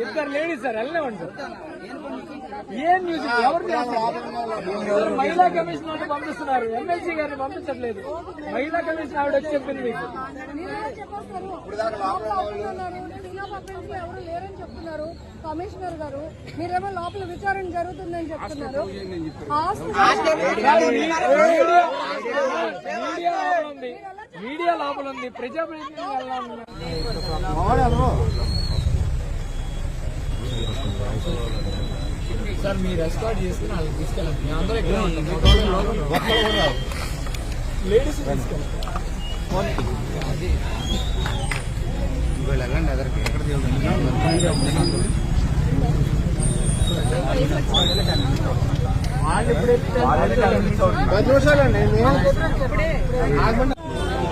ఇద్దరు ladies sir వెళ్ళలేమండి sir ఏం న్యూస్? ఎవరు మహిళా కమిషన్ వాళ్ళు పంపిస్తున్నారు. ఎమ్మెల్సీ గారిని పంపించట్లేదు. మహిళా కమిషన్ ఆవిడ వచ్చి చెప్పింది మీకు. ఎవరు లేరని చెప్తున్నారు కమిషనర్ గారు మీరేమో లోపల విచారణ జరుగుతుందని చెప్తున్నారు. మీడియా మీడియా లోపల ఉంది ఉన్నారు? సార్ మీరు చేసుకుని వాళ్ళకి తీసుకెళ్ళండి. అందరూ ఇక్కడ ఉంటాం లేడీస్ తీసుకెళ్ళండి. వాళ్ళు మేడం ఎవరు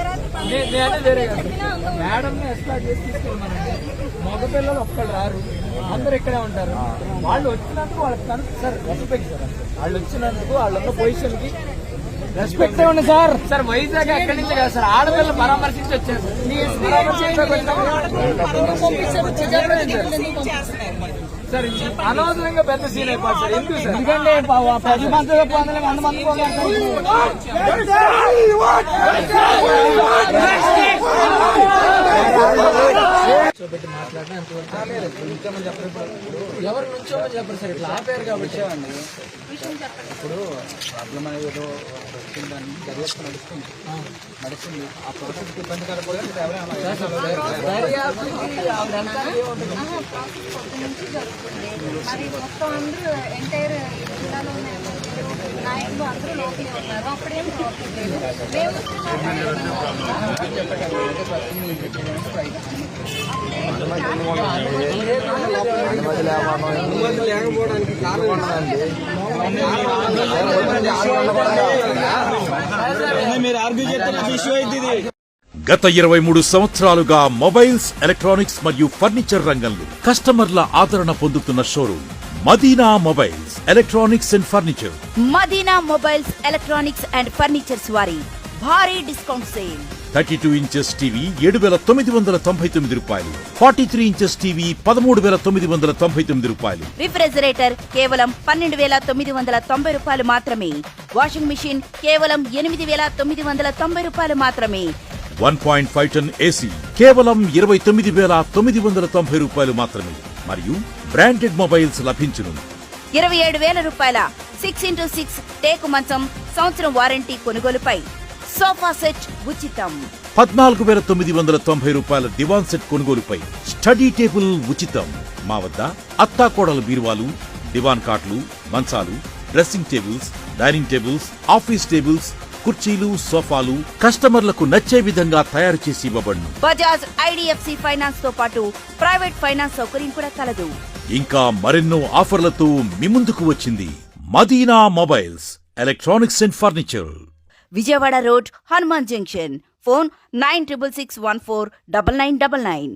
నే- నేనే వేరే కాదు. మేడం ఎస్కాట్ చేసి తీసుకెళ్ళమనండి. మగపిల్లలు ఒక్కళ్ళు రారు. అందరు ఇక్కడే ఉంటారు. వాళ్ళు వచ్చినందుకు వాళ్ళకి కనుక సార్ రెస్పెక్ట్ సార్. వాళ్ళు వచ్చినందుకు వాళ్ళున్న పొజిషన్కి రెస్పెక్ట్ ఉంది సార్. సార్ వైజాగ్ ఎక్కడి నుంచి కాదు సార్? ఆడపిల్లలు పరామర్శించి వచ్చారు. సార్. అనవసరంగా పెద్ద సీన్ అయిపోతుంది సార్ ఎందుకు సార్ ఎందుకంటే పది మంది వంద మంది కూర్చోబెట్టి మాట్లాడినా ఎంతవరకు ఇప్పుడు. ఎవరు నుంచోమని చెప్పరు సార్ ఇట్లా ఆపారు కాబట్టి ఇప్పుడు ప్రాబ్లం అనేది ఏదో వచ్చిందని దర్యాప్తు నడుస్తుంది నడుస్తుంది ఆ ప్రాసెస్ ఇబ్బంది కలగకూడదు ఎవరైనా మరి మొత్తం అందరూ ఎంటైర్ జిల్లాలోనే నాయకులు అందరూ లోపలే ఉన్నారు. అప్పుడేం ప్రాబ్లం లేదు. మేము అనుమతి లేకపోవడానికి కారణం మీరు ఆర్గ్యూ చేస్తున్న ఇష్యూ అయితే గత ఇరవై మూడు సంవత్సరాలుగా మొబైల్స్ ఎలక్ట్రానిక్స్ మరియు ఫర్నిచర్ రంగంలో కస్టమర్ల ఆదరణ పొందుతున్న showroom Madina mobiles electronics and furniture. Madina mobiles electronics and furnitures వారి భారీ discount sale. Thirty two inches TV ఏడు వేల తొమ్మిది వందల తొంభై తొమ్మిది రూపాయలు. ఫార్టీ త్రీ ఇంచెస్ టీవీ పదమూడు వేల తొమ్మిది వందల తొంభై తొమ్మిది రూపాయలు. రిఫ్రిజిరేటర్ కేవలం పన్నెండు వేల తొమ్మిది వందల తొంభై రూపాయలు మాత్రమే. వాషింగ్ మిషన్ కేవలం ఎనిమిది వేల తొమ్మిది వందల తొంభై రూపాయలు మాత్రమే. One point five ton AC. కేవలం ఇరవై తొమ్మిది వేల తొమ్మిది వందల తొంభై రూపాయలు మాత్రమే. మరియు బ్రాండెడ్ మొబైల్స్ లభించును. ఇరవై ఏడు వేల రూపాయల సిక్స్ ఇంటూ సిక్స్ టేకు మంచం సంవత్సరం వారంటీ కొనుగోలుపై సోఫా సెట్ ఉచితం. పద్నాలుగు వేల తొమ్మిది వందల తొంభై రూపాయల దివాన్ సెట్ కొనుగోలుపై స్టడీ టేబుల్ ఉచితం. మా వద్ద అత్తాకోడల బీరువాలు దివాన్ కాట్లు మంచాలు dressing tables dining tables office tables కుర్చీలు సోఫాలు కస్టమర్లకు నచ్చే విధంగా తయారు చేసి ఇవ్వబడును. బజాజ్ ఐడిఎఫ్సి ఫైనాన్స్తో పాటు ప్రైవేట్ ఫైనాన్స్ సౌకర్యం కూడా కలదు. ఇంకా మరెన్నో ఆఫర్లతో మీ ముందుకు వచ్చింది Madina mobiles electronics and furniture. Vijayawada road Hanuman junction. Phone nine triple six one four double nine double nine.